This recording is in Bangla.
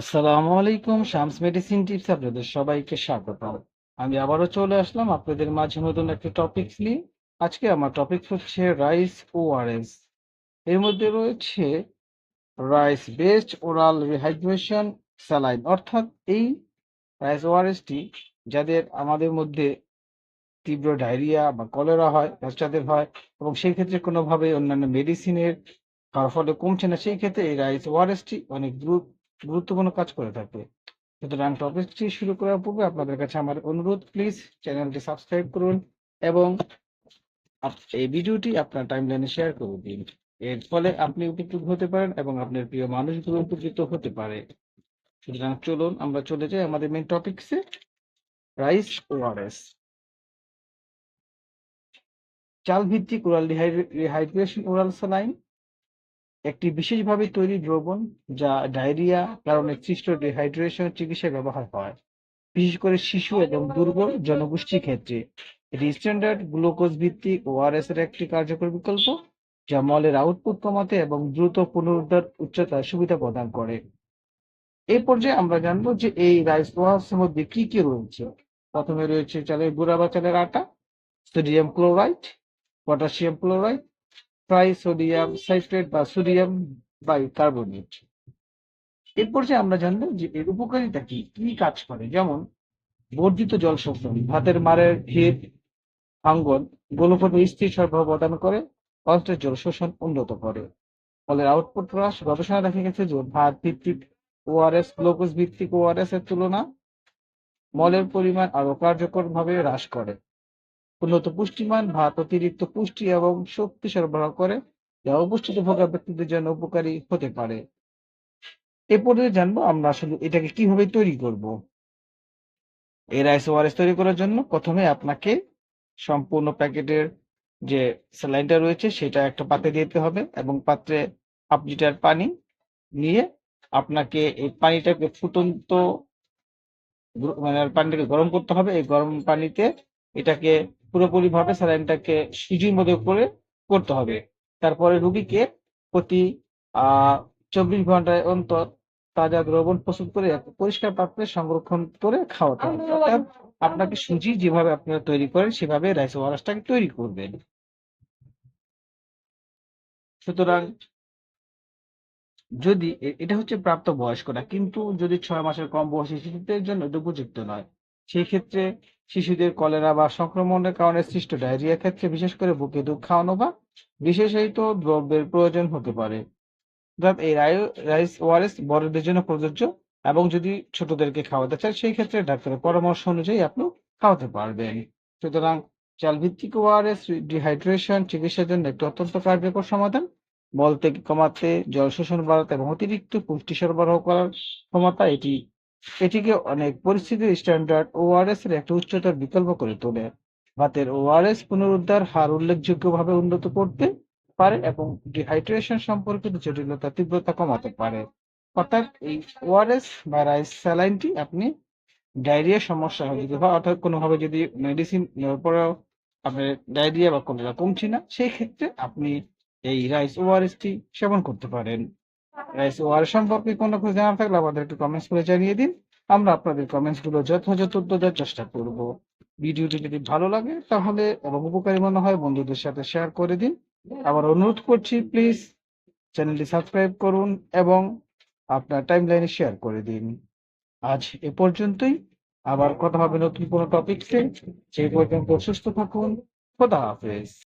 আসসালামু আলাইকুম, শামস মেডিসিন টিপস আপনাদের সবাইকে স্বাগতম। আমি আবারও চলে আসলাম আপনাদের মাঝে নতুন একটা টপিক নিয়ে। আজকে আমার টপিক হচ্ছে রাইস ওআরএস এর মধ্যে রয়েছে rice based oral rehydration saline অর্থাৎ এই রাইস ওআরএসটি যাদের আমাদের মধ্যে তীব্র ডায়রিয়া বা কলেরা হয়, বাচ্চাদের হয়, এবং সেই ক্ষেত্রে কোনোভাবে অন্যান্য মেডিসিনের খাওয়ার ফলে কমছে না। সেই ক্ষেত্রে এই রাইস ওআরএসটি অনেক দ্রুত গুরুত্বপূর্ণ কাজ করে থাকে। সুতরাং টপিকটি শুরু করার পূর্বে আপনাদের কাছে আমার অনুরোধ প্লিজ চ্যানেলটি সাবস্ক্রাইব করুন এবং এই ভিডিওটি আপনার টাইমলাইনে শেয়ার করে দিন। এর ফলে আপনি উপকৃত হতে পারেন এবং আপনার প্রিয় মানুষগুলো উপকৃত হতে পারে। সুতরাং চলুন আমরা চলে যাই আমাদের মেন টপিকসে রাইস ওআরএস চাল ভিত্তিক ওরাল রিহাইড্রেশন ওরাল স্যালাইন একটি বিশেষভাবে তৈরি দ্রবণ যা ডায়রিয়া, কারণে সৃষ্ট ডিহাইড্রেশন চিকিৎসায় ব্যবহার হয়। বিশেষ করে শিশু এবং দুর্বল জনগোষ্ঠীর ক্ষেত্রে এটি স্ট্যান্ডার্ড গ্লুকোজ ভিত্তিক ওআরএস এর একটি কার্যকর বিকল্প, যা মলের আউটপুট কমাতে এবং দ্রুত পুনরুদ্ধার উচ্চতার সুবিধা প্রদান করে। এই পর্যায়ে আমরা জানব যে এই রাইস ওয়ার্স এর মধ্যে কি কি রয়েছে। প্রথমে রয়েছে চালের গুঁড়া বা চালের আটা sodium chloride potassium chloride tri sodium citrate বা সোডিয়াম বাইকার্বনেট এরপর যে আমরা জানব যে এর উপকারিতা কি কি কাজ করে? যেমন, বর্ধিত জল শোষণ, ভাতের মারের ভিত আঙ্গন গোলপথে স্থির সরবরাহ প্রদান করে অস্ত্রের জল শোষণ উন্নত করে। ফলে আউটপুট হ্রাস গবেষণা দেখা গেছে যে ভাত ভিত্তিক ওআরএস গ্লুকোজ ভিত্তিক ওআরএস এর তুলনা, মলের পরিমাণ আরও কার্যকরভাবে হ্রাস করে। উন্নত পুষ্টিমান, ভাত অতিরিক্ত পুষ্টি এবং শক্তি সরবরাহ করে, যা অপুষ্টিতে ভোগা ব্যক্তিদের জন্য উপকারী হতে পারে। এরপরে জানব আমরা আসলে এটাকে কীভাবে তৈরি করব। এই রাইস ওয়ারেস তৈরি করার জন্য প্রথমে আপনাকে সম্পূর্ণ প্যাকেটের যে স্যালাইনটা রয়েছে, সেটা একটা পাত্রে দিতে হবে এবং পাত্রে হাফ লিটার পানি নিয়ে আপনাকে এই পানিটাকে ফুটন্ত মানে পানিটাকে গরম করতে হবে। এই গরম পানিতে এটাকে পুরোপুরি ভাবে স্যালাইনটাকে সুজির মধ্যে করে করতে হবে। তারপরে রুগীকে প্রতি আহ চব্বিশ ঘন্টায় অন্তর তাজা দ্রবণ প্রস্তুত করে পরিষ্কার পাত্রে সংরক্ষণ করে খাওয়াতে হবে। অর্থাৎ আপনাকে সুজি যেভাবে আপনারা তৈরি করেন সেভাবে রাইস ওয়ারাসটাকে তৈরি করবেন। সুতরাং যদি এটা হচ্ছে প্রাপ্ত বয়স্করা কিন্তু যদি ছয় মাসের কম বয়সী শিশুদের জন্য এটা উপযুক্ত নয়। সেই ক্ষেত্রে শিশুদের কলেরা বা সংক্রমণের কারণে সৃষ্ট ডায়রিয়া ক্ষেত্রে বিশেষ করে বুকে দুধ খাওয়ানো বা বিশেষায়িত দ্রব্যের প্রয়োজন হতে পারে। এই রাই- রাইস, ওআরএস বড়দের জন্য প্রযোজ্য এবং যদি ছোটদেরকে খাওয়াতে চান, সেই ক্ষেত্রে ডাক্তারের পরামর্শ অনুযায়ী আপনি খাওয়াতে পারবেন। সুতরাং চাল ভিত্তিক ওআরএস ডিহাইড্রেশন চিকিৎসার জন্য একটি অত্যন্ত কার্যকর সমাধান। মল থেকে কমাতে, জল শোষণ বাড়াতে এবং অতিরিক্ত পুষ্টি সরবরাহ করার ক্ষমতা এটি এটিকে অনেক পরিস্থিতির স্ট্যান্ডার্ড ওআরএস এর একটা উচ্চতর বিকল্প করে তোলে। ভাতের ওআরএস পুনরুদ্ধার হার উল্লেখযোগ্যভাবে উন্নত করতে পারে এবং ডিহাইড্রেশন সম্পর্কিত জটিলতা, তীব্রতা কমাতে পারে। অর্থাৎ এই ওআরএস বা রাইস স্যালাইনটি আপনি ডায়রিয়া সমস্যা হয় যদি হয় অর্থাৎ কোনোভাবে যদি মেডিসিন নেওয়ার পরেও আপনার ডায়রিয়া বা কলেরা কমছে না সেই ক্ষেত্রে আপনি এই রাইস ওআরএসটি সেবন করতে পারেন। ওআরএস সম্পর্কে কোনো কিছু জানা থাকলে আমাদের একটু কমেন্টস করে জানিয়ে দিন। আমরা আপনাদের কমেন্টসগুলো যথাযথ দেওয়ার চেষ্টা করব। ভিডিওটি যদি ভালো লাগে, তাহলে এবং উপকারী মনে হয়, বন্ধুদের সাথে শেয়ার করে দিন। আবার অনুরোধ করছি প্লিজ চ্যানেলটি সাবস্ক্রাইব করুন এবং আপনার টাইম লাইনে শেয়ার করে দিন। আজ এ পর্যন্তই। আবার কথা হবে নতুন কোনো টপিকসে সেই পর্যন্ত সুস্থ থাকুন। খোদা হাফেজ।